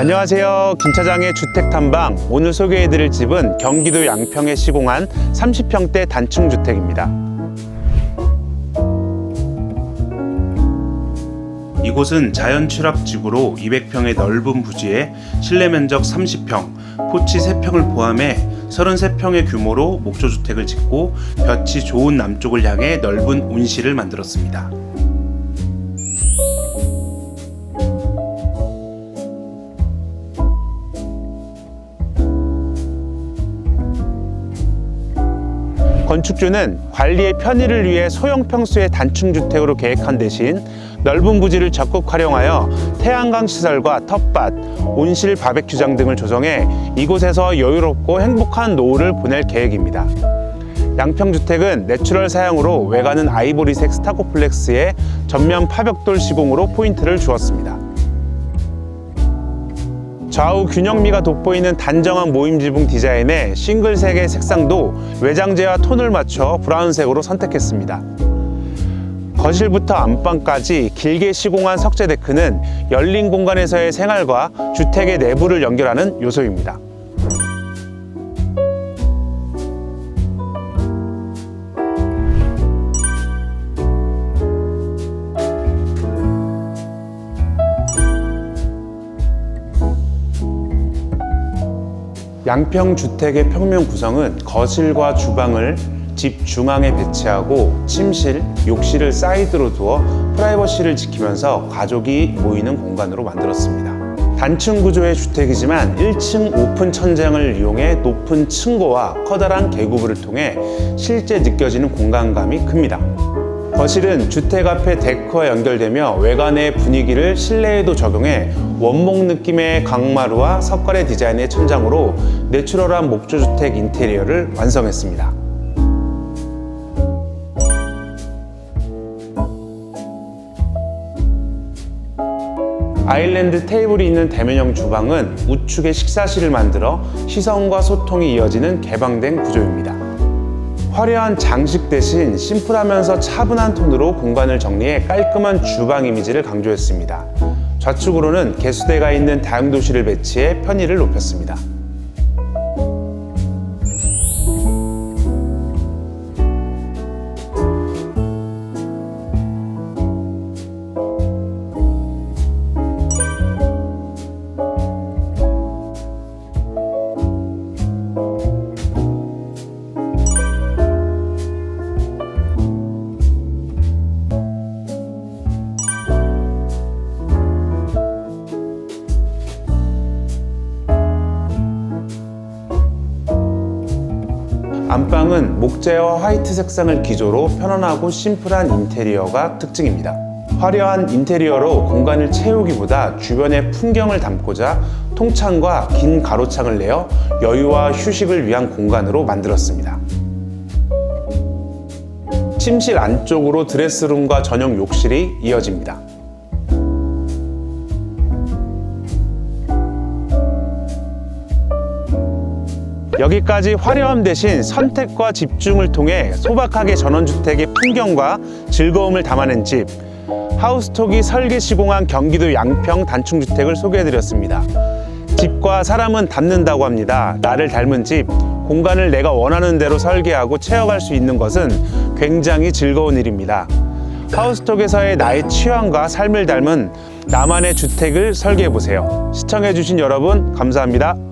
안녕하세요. 김 차장의 주택 탐방. 오늘 소개해드릴 집은 경기도 양평에 시공한 30평대 단층 주택입니다. 이곳은 자연 취락 지구로 200평의 넓은 부지에 실내 면적 30평, 포치 3평을 포함해 33평의 규모로 목조 주택을 짓고 볕이 좋은 남쪽을 향해 넓은 온실을 만들었습니다. 건축주는 관리의 편의를 위해 소형 평수의 단층 주택으로 계획한 대신 넓은 부지를 적극 활용하여 태양광 시설과 텃밭, 온실 바베큐장 등을 조성해 이곳에서 여유롭고 행복한 노후를 보낼 계획입니다. 양평주택은 내추럴 사양으로 외관은 아이보리색 스타코플렉스에 전면 파벽돌 시공으로 포인트를 주었습니다. 좌우 균형미가 돋보이는 단정한 모임 지붕 디자인에 싱글색의 색상도 외장재와 톤을 맞춰 브라운색으로 선택했습니다. 거실부터 안방까지 길게 시공한 석재 데크는 열린 공간에서의 생활과 주택의 내부를 연결하는 요소입니다. 양평 주택의 평면 구성은 거실과 주방을 집 중앙에 배치하고 침실, 욕실을 사이드로 두어 프라이버시를 지키면서 가족이 모이는 공간으로 만들었습니다. 단층 구조의 주택이지만 1층 오픈 천장을 이용해 높은 층고와 커다란 개구부를 통해 실제 느껴지는 공간감이 큽니다. 거실은 주택 앞에 데크와 연결되며 외관의 분위기를 실내에도 적용해 원목 느낌의 강마루와 석가래 디자인의 천장으로 내추럴한 목조주택 인테리어를 완성했습니다. 아일랜드 테이블이 있는 대면형 주방은 우측에 식사실을 만들어 시선과 소통이 이어지는 개방된 구조입니다. 화려한 장식 대신 심플하면서 차분한 톤으로 공간을 정리해 깔끔한 주방 이미지를 강조했습니다. 좌측으로는 개수대가 있는 다용도실을 배치해 편의를 높였습니다. 안방은 목재와 화이트 색상을 기조로 편안하고 심플한 인테리어가 특징입니다. 화려한 인테리어로 공간을 채우기보다 주변의 풍경을 담고자 통창과 긴 가로창을 내어 여유와 휴식을 위한 공간으로 만들었습니다. 침실 안쪽으로 드레스룸과 전용 욕실이 이어집니다. 여기까지 화려함 대신 선택과 집중을 통해 소박하게 전원주택의 풍경과 즐거움을 담아낸 집 하우스톡이 설계 시공한 경기도 양평 단층주택을 소개해드렸습니다. 집과 사람은 닮는다고 합니다. 나를 닮은 집, 공간을 내가 원하는 대로 설계하고 채워갈 수 있는 것은 굉장히 즐거운 일입니다. 하우스톡에서의 나의 취향과 삶을 닮은 나만의 주택을 설계해보세요. 시청해주신 여러분, 감사합니다.